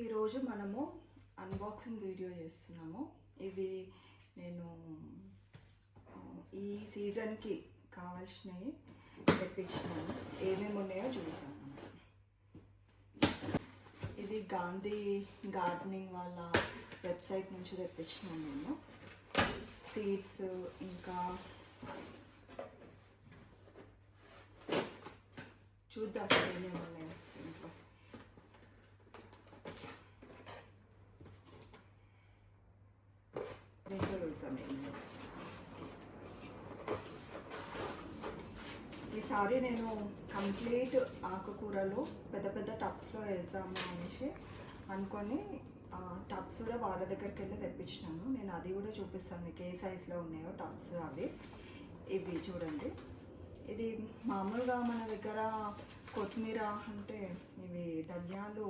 ఈరోజు మనము unboxing video చేస్తున్నాము. ఇవి నేను ఈ సీజన్కి కావాల్సినవి తెప్పించినాను. ఏమేమి ఉన్నాయో చూసాను ఇది గాంధీ గార్డెనింగ్ వాళ్ళ వెబ్సైట్ నుంచి తెప్పించినాను నేను. సీడ్స్ ఇంకా చూద్దాం ఏమేమి ఉన్నాయో ఇంట్లో సమయంలో ఈసారి నేను కంప్లీట్ ఆకుకూరలు పెద్ద పెద్ద టబ్స్లో వేద్దాము అనేసి అనుకొని టబ్స్ కూడా వాళ్ళ దగ్గరికి వెళ్ళి తెప్పించినాను. నేను అది కూడా చూపిస్తాను మీకు ఏ సైజులో ఉన్నాయో టబ్స్ అవి. ఇవి చూడండి. ఇది మామూలుగా మన దగ్గర కొత్తిమీర అంటే ఇవి ధనియాలు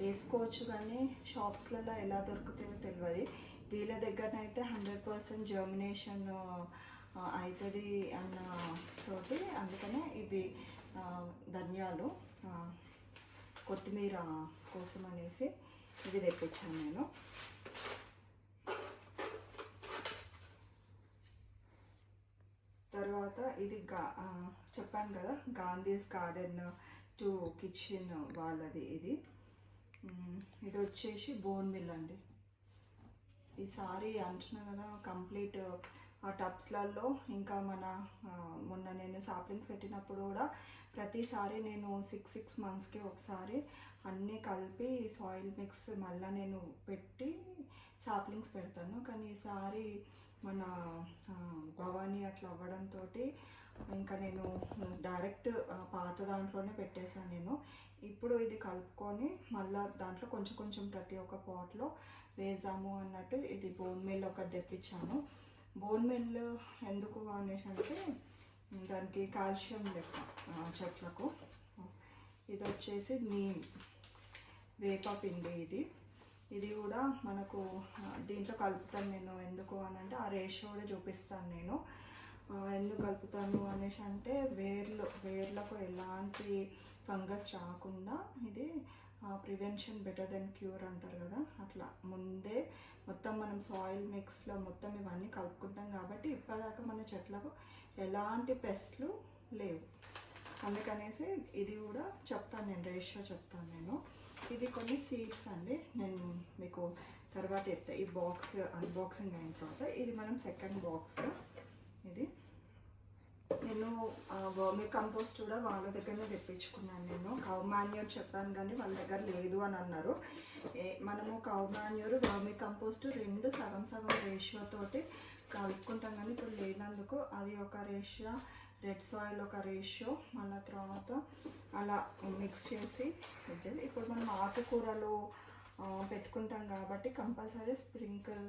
వేసుకోవచ్చు కానీ షాప్స్లలో ఎలా దొరుకుతాయో తెలియదు. వీళ్ళ దగ్గరనైతే హండ్రెడ్ పర్సెంట్ జర్మినేషన్ అవుతుంది అన్న తోటి అందుకనే ఇవి ధనియాలు కొత్తిమీర కోసం అనేసి ఇవి తెప్పించాను నేను. తర్వాత ఇది గా చెప్పాను కదా గాంధీస్ గార్డెన్ టు కిచెన్ వాళ్ళది ఇది. ఇది వచ్చేసి బోన్ మిల్ అండి. ఈసారి అంటున్నా కదా కంప్లీట్ ఆ టబ్స్లలో. ఇంకా మన మొన్న నేను సాప్లింగ్స్ పెట్టినప్పుడు కూడా ప్రతిసారి నేను సిక్స్ సిక్స్ మంత్స్కి ఒకసారి అన్నీ కలిపి సాయిల్ మిక్స్ మళ్ళీ నేను పెట్టి సాప్లింగ్స్ పెడతాను. కానీ ఈసారి మన భవానీ అట్లా అవ్వడంతో ఇంకా నేను డైరెక్ట్ పాత దాంట్లోనే పెట్టేశాను నేను. ఇప్పుడు ఇది కలుపుకొని మళ్ళీ దాంట్లో కొంచెం కొంచెం ప్రతి ఒక్క పాట్లో వేసాము అన్నట్టు ఇది బోన్ మిల్ ఒకటి తెప్పించాను బోన్ మిల్ ఎందుకు అనేసి అంటే దానికి కాల్షియం లెక్క చెట్లకు. ఇది వచ్చేసి నీమ్ వేప పిండి ఇది. ఇది కూడా మనకు దీంట్లో కలుపుతాను నేను ఎందుకు అని అంటే ఆ రేషియో కూడా చూపిస్తాను నేను. ఎందుకు కలుపుతాను అనేసి అంటే వేర్లు వేర్లకు ఎలాంటి ఫంగస్ రాకుండా ఇది ప్రివెన్షన్ బెటర్ దెన్ క్యూర్ అంటారు కదా అట్లా. ముందే మొత్తం మనం సాయిల్ మిక్స్లో మొత్తం ఇవన్నీ కలుపుకుంటాం కాబట్టి ఇప్పటిదాకా మన చెట్లకు ఎలాంటి పెస్ట్లు లేవు. అందుకనేసి ఇది కూడా చెప్తాను నేను రేషియో చెప్తాను నేను. ఇవి కొన్ని సీడ్స్ అండి. నేను మీకు తర్వాత చెప్తా. ఈ బాక్స్ అన్బాక్సింగ్ అయిన తర్వాత ఇది మనం సెకండ్ బాక్స్ ఇది. నేను వర్మి కంపోస్ట్ కూడా వాళ్ళ దగ్గరనే తెప్పించుకున్నాను నేను. కౌ మాన్యూర్ చెప్పాను కానీ వాళ్ళ దగ్గర లేదు అని అన్నారు. ఏ మనము కౌ మాన్యూర్ వర్మి కంపోస్ట్ రెండు సగం సగం రేషియోతోటి కలుపుకుంటాం కానీ ఇప్పుడు లేనందుకు అది ఒక రేషియో రెడ్ సాయిల్ ఒక రేషియో మళ్ళీ తర్వాత అలా మిక్స్ చేసి ఇప్పుడు మనం ఆకుకూరలు పెట్టుకుంటాం కాబట్టి కంపల్సరీ స్ప్రింకిల్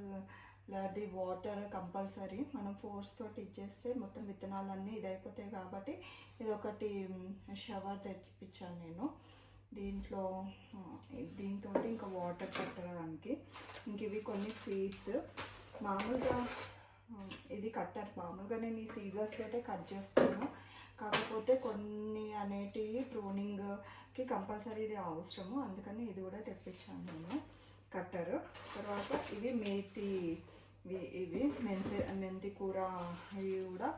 అది వాటర్ కంపల్సరీ మనం ఫోర్స్ తోటి ఇచ్చేస్తే మొత్తం విత్తనాలన్నీ ఇదైపోతాయి కాబట్టి ఇది ఒకటి షవర్ తెప్పించాను నేను. దీంట్లో దీంతో ఇంకా వాటర్ పెట్టడానికి. ఇంక ఇవి కొన్ని సీడ్స్ మామూలుగా ఇది కట్టర్. మామూలుగా నేను ఈ సీజర్స్ కట్ చేస్తాను. కాకపోతే కొన్ని అనేటివి ప్రూనింగ్కి కంపల్సరీ ఇది అవసరము. అందుకని ఇది కూడా తెప్పించాను నేను కట్టరు. తర్వాత ఇవి మేతి ఇవి ఇవి మెంతి మెంతి కూర ఇవి కూడా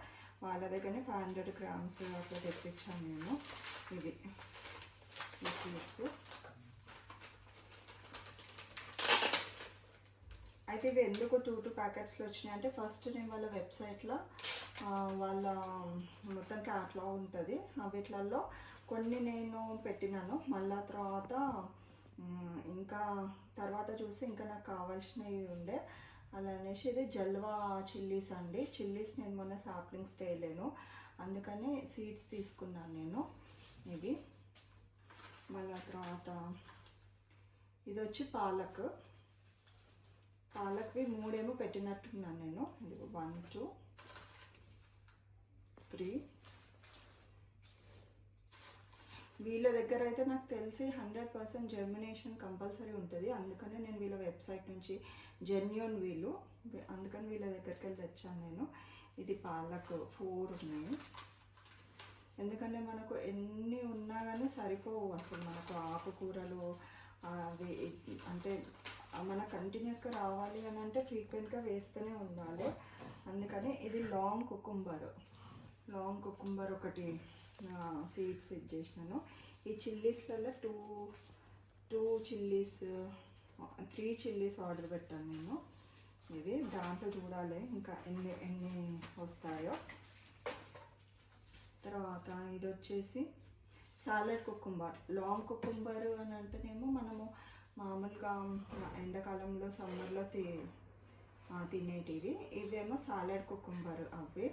వాళ్ళ దగ్గరనే ఫైవ్ హండ్రెడ్ గ్రామ్స్ అట్లా తెప్పించాను నేను ఇవి. ఈ సీడ్స్ అయితే ఇవి ఎందుకు టూ టూ ప్యాకెట్స్లో వచ్చినాయి అంటే ఫస్ట్ నేను వాళ్ళ వెబ్సైట్లో వాళ్ళ మొత్తం క్యాట్లో ఉంటుంది. వీటిలలో కొన్ని నేను పెట్టినాను. మళ్ళా తర్వాత ఇంకా తర్వాత చూసి ఇంకా నాకు కావాల్సినవి ఉండే. అలా అనేసి ఇది జల్వా చిల్లీస్ అండి. చిల్లీస్ నేను మొన్న సాప్లింగ్స్ తేయలేను అందుకని సీడ్స్ తీసుకున్నాను నేను. ఇవి. మళ్ళీ తర్వాత ఇది వచ్చి పాలక్. పాలక్వి మూడేమో పెట్టినట్టున్నాను నేను. ఇది వన్ టూ త్రీ. వీళ్ళ దగ్గర అయితే నాకు తెలిసి హండ్రెడ్ పర్సెంట్ జర్మినేషన్ కంపల్సరీ ఉంటుంది. అందుకనే నేను వీళ్ళ వెబ్సైట్ నుంచి జెన్యున్ వీళ్ళు అందుకని వీళ్ళ దగ్గరికి వెళ్ళి తెచ్చాను నేను. ఇది పాలక్ ఫోర్ ఉన్నాయి. ఎందుకంటే మనకు ఎన్ని ఉన్నా కానీ సరిపోవు అసలు మనకు ఆకుకూరలు అవి అంటే మన కంటిన్యూస్గా రావాలి అని అంటే ఫ్రీక్వెంట్గా వేస్తూనే ఉండాలి. అందుకని ఇది లాంగ్ కుకుంబర్ లాంగ్ కుకుంబర్ ఒకటి. సీడ్స్ ఇది చేసినాను. ఈ చిల్లీస్లలో two two chillies three chillies order పెట్టాను నేను. ఇది దాంట్లో చూడాలి ఇంకా ఎన్ని ఎన్ని వస్తాయో. తర్వాత ఇది వచ్చేసి సాలెడ్ కుకుంబర్ లాంగ్ కుకుంబర్ అని అంటేనేమో మనము మామూలుగా ఎండాకాలంలో సమ్మర్లో తి తినేటివి. ఇవేమో సాలెడ్ కుకుంబర్ అవి.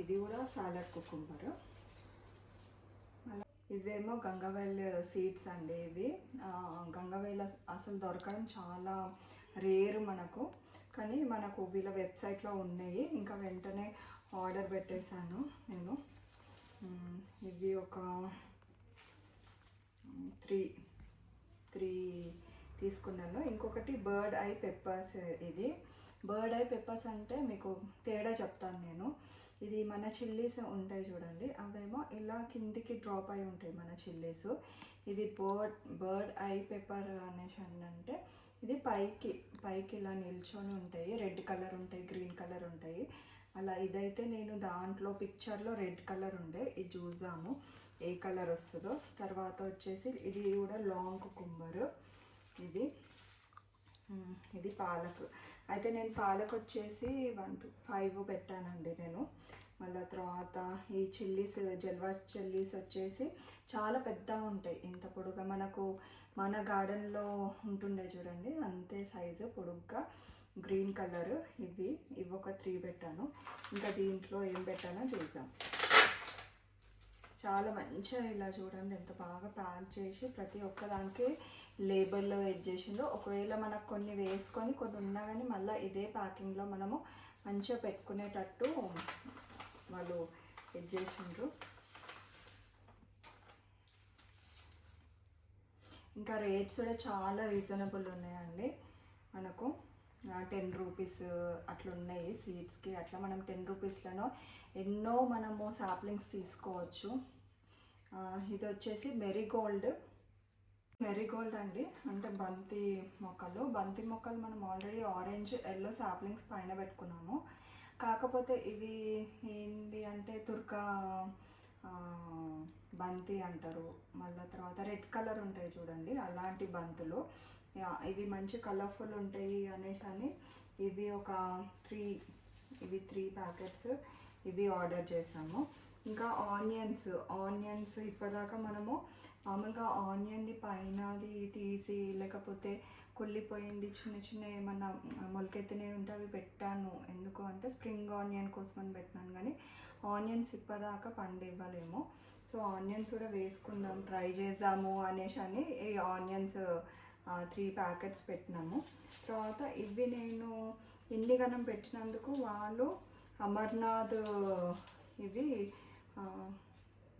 ఇది కూడా సాలెడ్ కుకుంబర్ ఇవేమో గంగవేల్ సీడ్స్ అండి ఇవి. గంగవేల్ అసలు దొరకడం చాలా రేర్ మనకు. కానీ మనకు వీళ్ళ వెబ్సైట్లో ఉన్నాయి. ఇంకా వెంటనే ఆర్డర్ పెట్టేశాను నేను. ఇవి ఒక త్రీ త్రీ తీసుకున్నాను. ఇంకొకటి బర్డ్ ఐ పెప్పర్స్ ఇది. బర్డ్ ఐ పెప్పర్స్ అంటే మీకు తేడా చెప్తాను నేను. ఇది మన చిల్లీస్ ఉంటాయి చూడండి. అవేమో ఇలా కిందికి డ్రాప్ అయి ఉంటాయి మన చిల్లీస్ ఇది బర్డ్ బర్డ్ ఐ పెప్పర్ అనేసి అంటే ఇది పైకి పైకి ఇలా నిల్చొని ఉంటాయి. రెడ్ కలర్ ఉంటాయి గ్రీన్ కలర్ ఉంటాయి. అలా ఇదైతే నేను దాంట్లో పిక్చర్లో రెడ్ కలర్ ఉండే. ఇది చూసాము. ఏ కలర్ వస్తుందో. తర్వాత వచ్చేసి ఇది కూడా లాంగ్ కుంబరు ఇది ఇది పాలక్. అయితే నేను పాలక్ వచ్చేసి వన్ టూ ఫైవ్ పెట్టానండి నేను. మళ్ళీ తర్వాత ఈ చిల్లీస్ జల్వా చిల్లీస్ వచ్చేసి చాలా పెద్దగా ఉంటాయి. ఇంత పొడుగా మనకు మన గార్డెన్లో ఉంటుండే చూడండి అంతే సైజు పొడుగ్గా గ్రీన్ కలర్. ఇవి ఇవి ఒక త్రీ పెట్టాను. ఇంకా దీంట్లో ఏం పెట్టానో చూసాం చాలా మంచిగా ఇలా చూడండి ఎంత బాగా ప్యాక్ చేసి ప్రతి ఒక్కదానికి లేబుల్లో ఎడ్ చేసిండ్రు ఒకవేళ మనకు కొన్ని వేసుకొని కొన్ని ఉన్నా కానీ మళ్ళీ ఇదే ప్యాకింగ్లో మనము మంచిగా పెట్టుకునేటట్టు వాళ్ళు ఎడ్ చేసిండ్రు. ఇంకా రేట్స్ కూడా చాలా రీజనబుల్ ఉన్నాయండి మనకు. టెన్ రూపీస్ అట్లా ఉన్నాయి సీడ్స్కి. అట్లా మనం టెన్ రూపీస్లలో ఎన్నో మనము సాప్లింగ్స్ తీసుకోవచ్చు. ఇది వచ్చేసి మెరీగోల్డ్ మెరీగోల్డ్ అండి అంటే బంతి మొక్కలు. బంతి మొక్కలు మనం ఆల్రెడీ ఆరెంజ్ ఎల్లో సాప్లింగ్స్ పైన పెట్టుకున్నాము. కాకపోతే ఇవి ఏంది అంటే తుర్కా బంతి అంటారు. మళ్ళీ తర్వాత రెడ్ కలర్ ఉంటాయి చూడండి. అలాంటి బంతులు. యా, ఇవి మంచి కలర్ఫుల్ ఉంటాయి అనేసి అని ఇవి ఒక త్రీ ఇవి త్రీ ప్యాకెట్స్ ఇవి ఆర్డర్ చేసాము. ఇంకా ఆనియన్స్. ఆనియన్స్ ఇప్పటిదాకా మనము మామూలుగా ఆనియన్ది పైనది తీసి లేకపోతే కుళ్ళిపోయింది చిన్న చిన్న ఏమన్నా మొలకెత్తినవి ఉంటే అవి పెట్టాను. ఎందుకు అంటే స్ప్రింగ్ ఆనియన్ కోసం అని పెట్టినాను కానీ ఆనియన్స్ ఇప్పటిదాకా పండివ్వలేము. సో ఆనియన్స్ కూడా వేసుకుందాం ట్రై చేద్దాము అనేసి అని ఈ ఆనియన్స్ త్రీ ప్యాకెట్స్ పెట్టినాము. తర్వాత ఇవి నేను ఎన్ని గణం పెట్టినందుకు వాళ్ళు అమర్నాథ్ ఇవి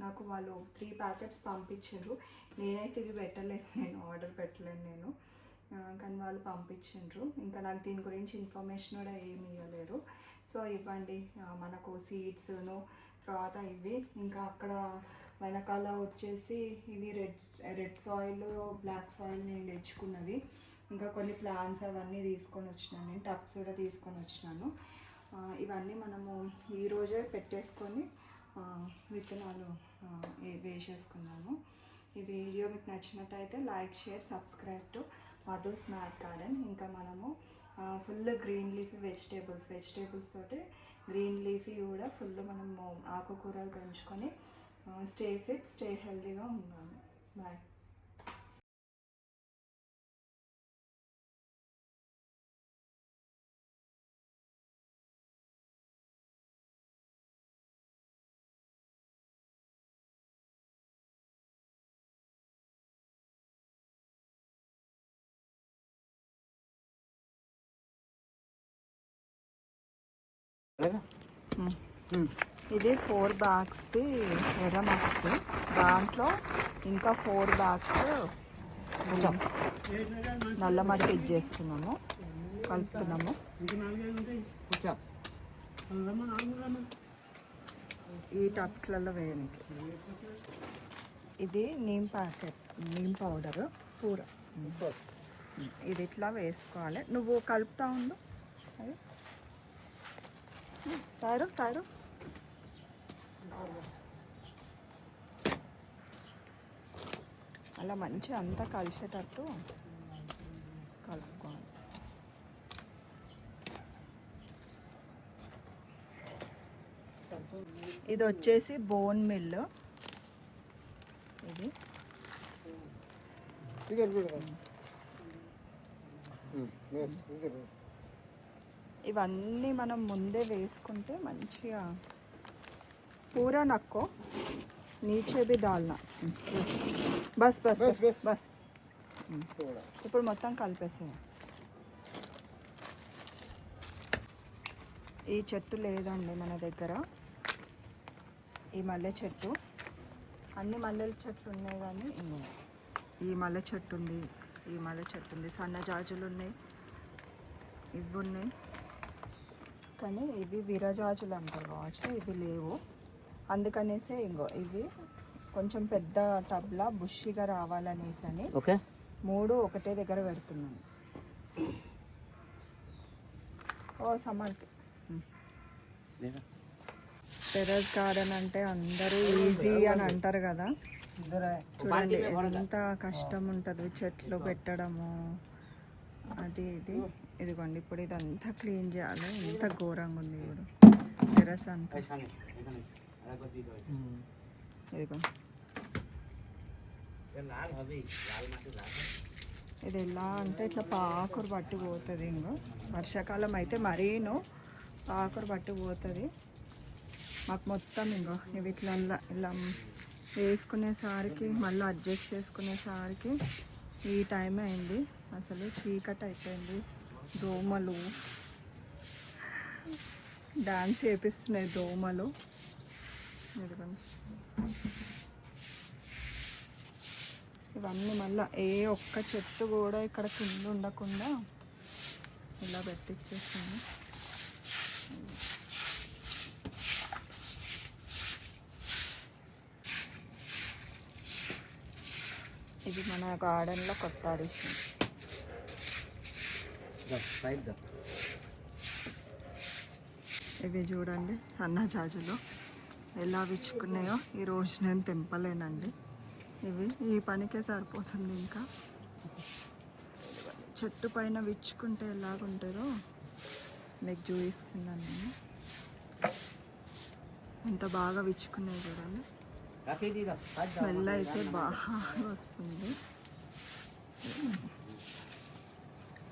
నాకు వాళ్ళు త్రీ ప్యాకెట్స్ పంపించారు. నేనైతే ఇవి పెట్టలేను నేను ఆర్డర్ పెట్టలేను నేను. కానీ వాళ్ళు పంపించిండ్రు ఇంకా నాకు దీని గురించి ఇన్ఫర్మేషన్ కూడా ఏమి ఇవ్వలేరు. సో ఇవ్వండి మనకు సీడ్స్ను తర్వాత ఇవి. ఇంకా అక్కడ వెనకాల వచ్చేసి ఇవి red red soil black soil నేను తెచ్చుకున్నవి ఇంకా కొన్ని ప్లాంట్స్ అవన్నీ తీసుకొని వచ్చినాను. నేను టబ్స్ కూడా తీసుకొని వచ్చినాను. ఇవన్నీ మనము ఈరోజే పెట్టేసుకొని విత్తనాలు ఆ, వేసేసుకున్నాము ఈ వీడియో మీకు నచ్చినట్టయితే like share subscribe to Madhu smart garden. ఇంకా మనము full green leafy vegetables vegetables తోటి గ్రీన్ లీఫీ కూడా ఫుల్ మనము ఆకుకూరలు పెంచుకొని స్టే ఫిట్ స్టే హెల్తీగా ఉందాము. బాయ్. ఇది ఫోర్ బ్యాగ్స్ది ఎర్రమట్టి దాంట్లో ఇంకా ఫోర్ బ్యాగ్స్ నల్ల మట్టి ఇచ్చేస్తున్నాము కలుపుతున్నాము. ఈ టబ్స్లలో వేయడానికి ఇది నీమ్ ప్యాకెట్ నీమ్ పౌడర్ పూర ఇది ఇట్లా వేసుకోవాలి. నువ్వు కలుపుతా ఉండు. అది. టైరు టైరు అలా మంచిగా అంతా కలిసేటట్టు కలుపుకోవాలి. ఇది వచ్చేసి బోన్ మిల్ ఇది. ఇద్దరు ఇవన్నీ మనం ముందే వేసుకుంటే మంచిగా పూరా నక్కో నీచే బి దాల్నా బస్ బస్ బస్, బస్ ఇప్పుడు మొత్తం కలిపేసేయ. ఈ చెట్టు లేదండి మన దగ్గర. ఈ మల్లె చెట్టు. అన్ని మల్లెల చెట్లు ఉన్నాయి కానీ ఈ మల్లె చెట్టు ఉంది ఈ మల్లె చెట్టు ఉంది. సన్నజాజులు ఉన్నాయి. ఇవి ఉన్నాయి కానీ ఇవి విరజాజులు అంటారు కావచ్చు ఇవి లేవు. అందుకనేసే ఇంకో ఇవి కొంచెం పెద్ద టబ్లా బుషిగా రావాలనేసి అని ఓకే. మూడు ఒకటే దగ్గర పెడుతున్నాను. ఓ సమ్మర్కి టెర్రస్ గార్డెన్ అంటే అందరూ ఈజీ అని అంటారు కదా. చూడండి ఎంత కష్టం ఉంటుంది చెట్లు పెట్టడము అది ఇది. ఇదిగోండి ఇప్పుడు ఇదంతా క్లీన్ చేయాలి. ఎంత ఘోరంగా ఉంది ఇప్పుడు టెర్రస్ అంతా. ఇదిగో. ఇది ఎలా అంటే ఇట్లా పాకురు పట్టి పోతుంది ఇంకో వర్షాకాలం అయితే మరీను పాకురు పట్టి పోతుంది మాకు మొత్తం ఇంకో ఇవి ఇట్లా ఇలా ఇలా వేసుకునేసరికి మళ్ళీ అడ్జస్ట్ చేసుకునేసరికి ఈ టైం అయింది. అసలు చీకటి అయిపోయింది. దోమలు. డాన్స్ చేపిస్తున్నాయి దోమలు. ఇవన్నీ మళ్ళీ ఏ ఒక్క చెట్టు కూడా ఇక్కడ కింద ఉండకుండా ఇలా పెట్టించేసాను ఇది మన గార్డెన్లో కొత్త అడిషన్. ఇవి చూడండి సన్న జాజులు. ఎలా విచ్చుకున్నాయో ఈ రోజు నేను తెంపలేనండి. ఇవి ఈ పనికే సరిపోతుంది ఇంకా. చెట్టు పైన విచ్చుకుంటే ఎలాగుంటుందో మీకు చూపిస్తున్నాను నేను. ఎంత బాగా విచ్చుకున్నాయి చూడండి. స్మెల్ అయితే బాగా వస్తుంది.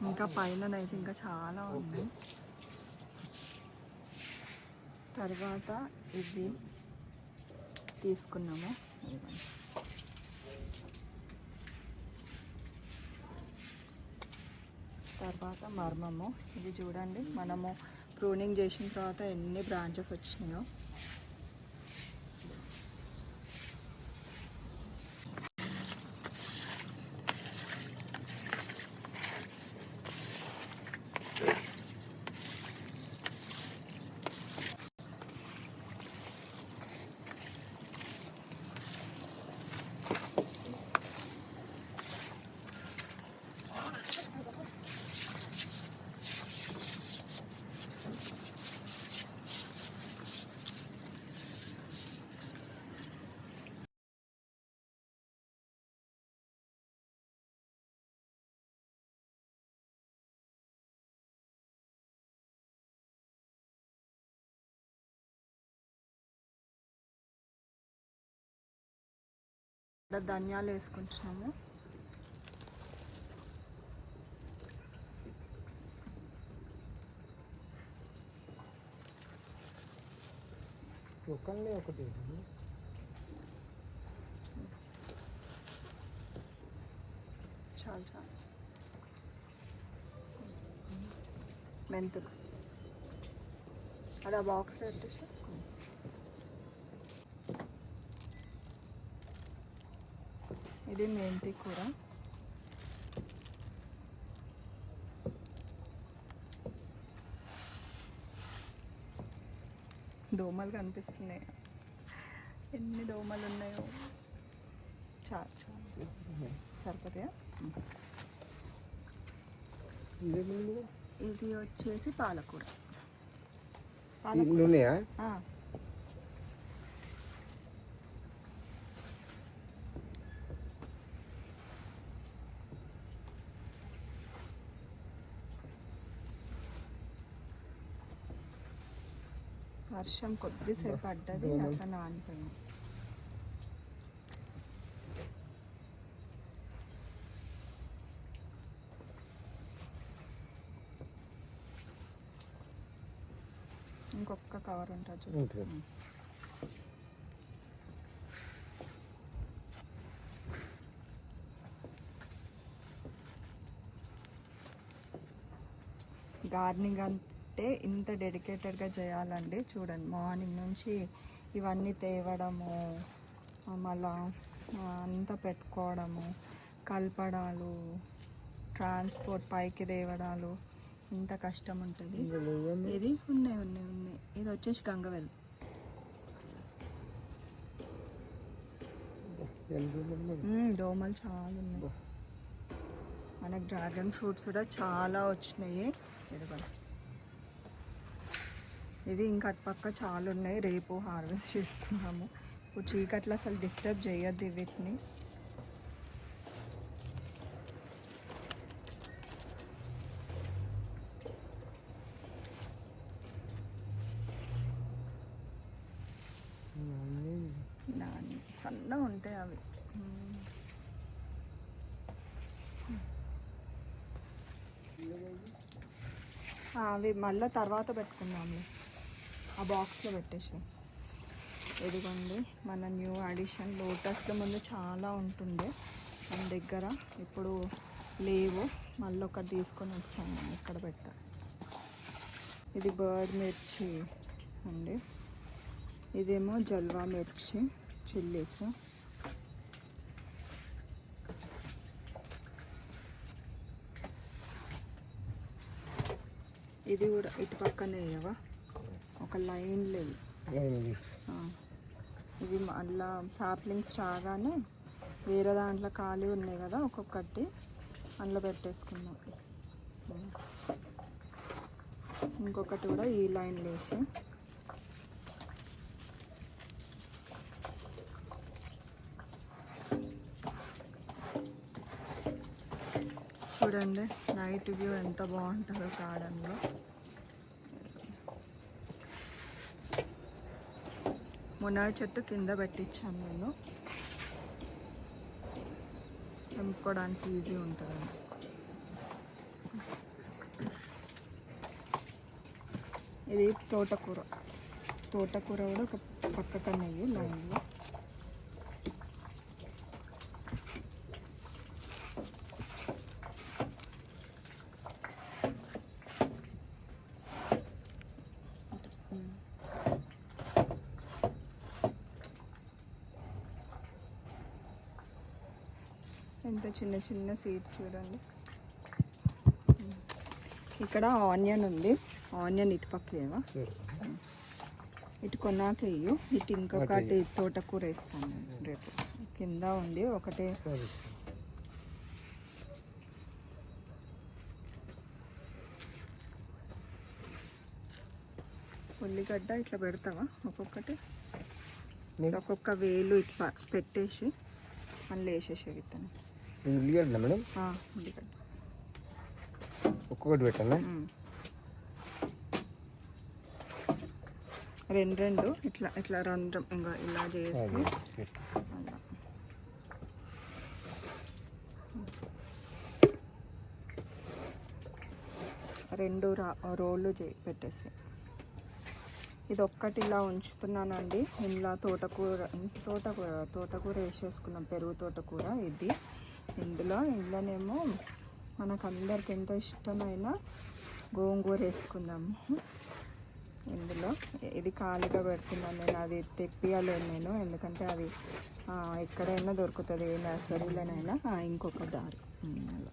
ఇంకా పైన అయితే ఇంకా చాలా ఉంది తర్వాత ఇది తీసుకున్నాము. తర్వాత మర్మము. ఇది చూడండి మనము ప్రూనింగ్ చేసిన తర్వాత ఎన్ని బ్రాంచెస్ వచ్చినాయో. ధనియాలు వేసుకుంటున్నాము ఒకళ్ళే ఒకటి చాలు చాలు. మెంతులు. అది ఆ బాక్స్లో పెట్టేసి. ఇది మెంతి కూర. దోమలు కనిపిస్తున్నాయి. ఎన్ని దోమలు ఉన్నాయో చాలు చాలు సరిపోతాయా ఇది వచ్చేసి పాలకూర. ఇన్ని వర్షం కొద్దిసేపు పడ్డది అట్లా నానిపోయింది ఇంకొక కవర్ ఉంటుంది చూడు. ఉంటుంది గార్డెనింగ్ అంటే ఇంత డెడికేటెడ్గా చేయాలండి. చూడండి మార్నింగ్ నుంచి ఇవన్నీ తేవడము మళ్ళా అంతా పెట్టుకోవడము కలపడాలు ట్రాన్స్పోర్ట్ పైకి తేవడాలు ఇంత కష్టం ఉంటుంది. ఇది ఉన్నాయి ఉన్నాయి ఉన్నాయి. ఇది వచ్చేసి గంగవెల్ దోమలు చాలా ఉన్నాయి. మనకు డ్రాగన్ ఫ్రూట్స్ కూడా చాలా వచ్చినాయి. ఇదిగోండి ఇవి ఇంకా అటుపక్క చాలా ఉన్నాయి. రేపు హార్వెస్ట్ చేసుకున్నాము ఇప్పుడు చీకట్లో అసలు డిస్టర్బ్ చేయొద్దు వీటిని. దాని సన్నగా ఉంటాయి అవి. అవి మళ్ళీ తర్వాత పెట్టుకుందాము ఆ బాక్స్లో పెట్టేసి ఎదుగుంది మన న్యూ అడిషన్ లోటస్లో ముందు చాలా ఉంటుండే. మన దగ్గర ఇప్పుడు లేవు. మళ్ళీ ఒకటి తీసుకొని వచ్చాను ఇక్కడ పెట్టా. ఇది బర్డ్ మిర్చి అండి. ఇదేమో జల్వా మిర్చి చిల్లీస్. ఇది కూడా ఇటు పక్కనే వేయవా ఒక లైన్ లేదు. ఇవి మళ్ళా సాప్లింగ్స్ రాగానే వేరే దాంట్లో ఖాళీ ఉన్నాయి కదా ఒక్కొక్కటి అందులో పెట్టేసుకుందాం. ఇంకొకటి కూడా ఈ లైన్ వేసి చూడండి నైట్ వ్యూ ఎంత బాగుంటుందో గార్డెన్లో మునార్ చెట్టు కింద పెట్టించాను నేను. తెంపుకోవడానికి ఈజీ ఉంటుంది. ఇది తోటకూర. తోటకూర కూడా ఒక పక్కకనే లైన్లో ఎంత చిన్న చిన్న సీడ్స్ చూడండి. ఇక్కడ ఆనియన్ ఉంది. ఆనియన్ ఇటు పక్క ఏవా సరే ఇటు కొన్నాక వేయు ఇటు ఇంకొకటి తోటకూర వేస్తాను రేపు. కింద ఉంది ఒకటే. ఉల్లిగడ్డ ఇట్లా పెడతావా? ఒక్కొక్కటి. ఒక్కొక్క వేలు ఇట్లా పెట్టేసి మళ్ళీ వేసేసి విత్తనం ఇది ఉల్లిగడ్డ మేడం ఉల్లిగడ్డ. ఒక్కొక్కటి పెట్టాలా ఉమ్. రెండు రెండు. ఇట్లా ఇట్లా రంధ్రం ఇంకా ఇలా చేసి. రెండు రా రోళ్ళు చే పెట్టేసి. ఇది ఒక్కటి ఇలా ఉంచుతున్నానండి. ఇంట్లో తోటకూర తోటకూర తోటకూర వేసేసుకున్నాం. పెరుగు తోటకూర ఇది. ఇందులో ఇందులోనేమో మనకు అందరికి ఎంతో ఇష్టమైన గోంగూర వేసుకుందాము ఇందులో ఇది ఖాళీగా పెడుతున్నాను నేను అది తెప్పియలేను నేను ఎందుకంటే అది ఎక్కడైనా దొరుకుతుంది ఏ నర్సరీలోనైనా ఇంకొక దారి. అలా.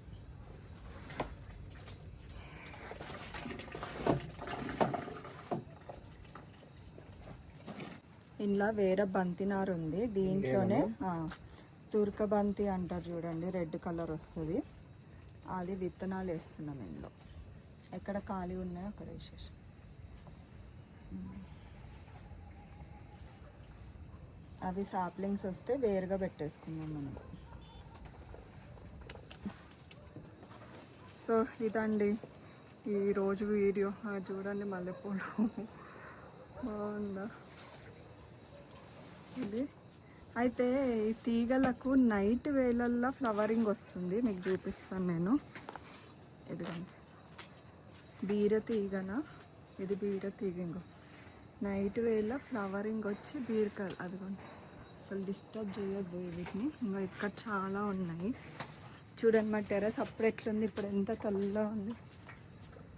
ఇంట్లో వేరే బంతి నారు ఉంది దీంట్లోనే తుర్కబంతి అంటారు చూడండి రెడ్ కలర్ వస్తుంది. అది విత్తనాలు వేస్తున్నాం ఇందులో. ఎక్కడ ఖాళీ ఉన్నాయో అక్కడ వేసేసి. అవి సాప్లింగ్స్ వస్తే వేరుగా పెట్టేసుకుందాం మనం. సో ఇదండి ఈరోజు వీడియో. చూడండి మల్లెపూలు. బాగుందా? ఇది అయితే ఈ తీగలకు నైట్ వేళల్లో ఫ్లవరింగ్ వస్తుంది. మీకు చూపిస్తాను నేను. ఇదిగోండి. బీర తీగన. ఇది బీర తీగ నైట్ వేళ ఫ్లవరింగ్ వచ్చి బీరకాయలు. అదిగోండి. అసలు డిస్టర్బ్ చేయొద్దు వీటిని. ఇంకా ఇక్కడ చాలా ఉన్నాయి. చూడండి మా టెరస్ అప్పుడు ఎట్లుంది. ఇప్పుడు ఎంత తెల్లగా ఉంది.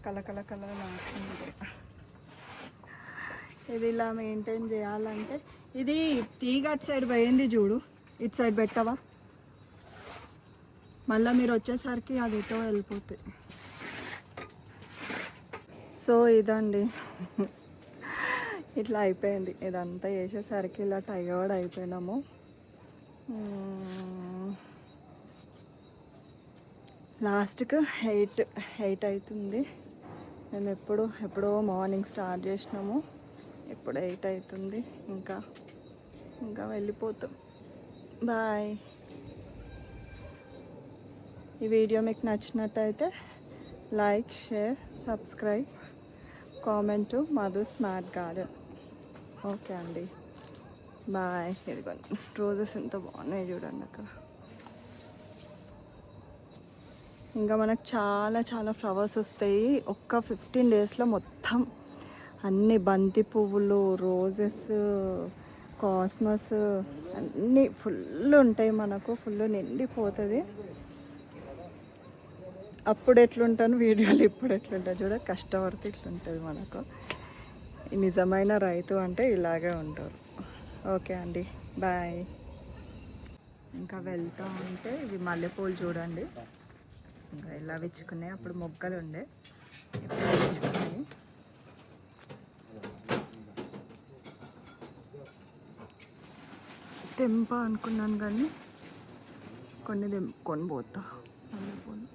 కలకల కలర్ లాడుతుంది ఇది ఇలా మెయింటైన్ చేయాలంటే ఇది తీగ అటు సైడ్ పోయింది చూడు. ఇటు సైడ్ పెట్టవా? మళ్ళీ మీరు వచ్చేసరికి అది ఎటో వెళ్ళిపోతుంది సో ఇదండి. ఇట్లా అయిపోయింది. ఇదంతా చేసేసరికి ఇలా టైర్డ్ అయిపోయినాము. లాస్ట్కు ఎయిట్ ఎయిట్ అవుతుంది. మేము ఎప్పుడు ఎప్పుడో మార్నింగ్ స్టార్ట్ చేసినాము. ఇప్పుడు ఎయిట్ అవుతుంది. ఇంకా ఇంకా వెళ్ళిపోతాం. బాయ్. ఈ వీడియో మీకు నచ్చినట్టయితే like share subscribe comment Madhu smart garden. Okay అండి. బాయ్. ఇదిగోండి రోజెస్ ఎంత బాగున్నాయి చూడండి అక్కడ. ఇంకా మనకు చాలా చాలా ఫ్లవర్స్ వస్తాయి. ఒక్క ఫిఫ్టీన్ డేస్లో మొత్తం అన్ని బంతి పువ్వులు రోజెస్ కాస్మస్ అన్నీ ఫుల్ ఉంటాయి మనకు ఫుల్ నిండిపోతుంది. అప్పుడు ఎట్లుంటాను వీడియోలు ఇప్పుడు ఎట్లుంటాను చూడ కష్టపడితే ఇట్లుంటుంది మనకు. నిజమైన రైతు అంటే ఇలాగే ఉంటారు. ఓకే అండి బాయ్. ఇంకా వెళ్తూ ఉంటే ఇవి మల్లెపూలు చూడండి. ఇంకా ఇలా విచ్చుకున్నాయి అప్పుడు మొగ్గలు ఉండే. ఇప్పుడు విచ్చుకున్నాయి. తెంప అనుకున్నాను కానీ కొన్ని తెంపుకొని పోతా. మల్లెపూలు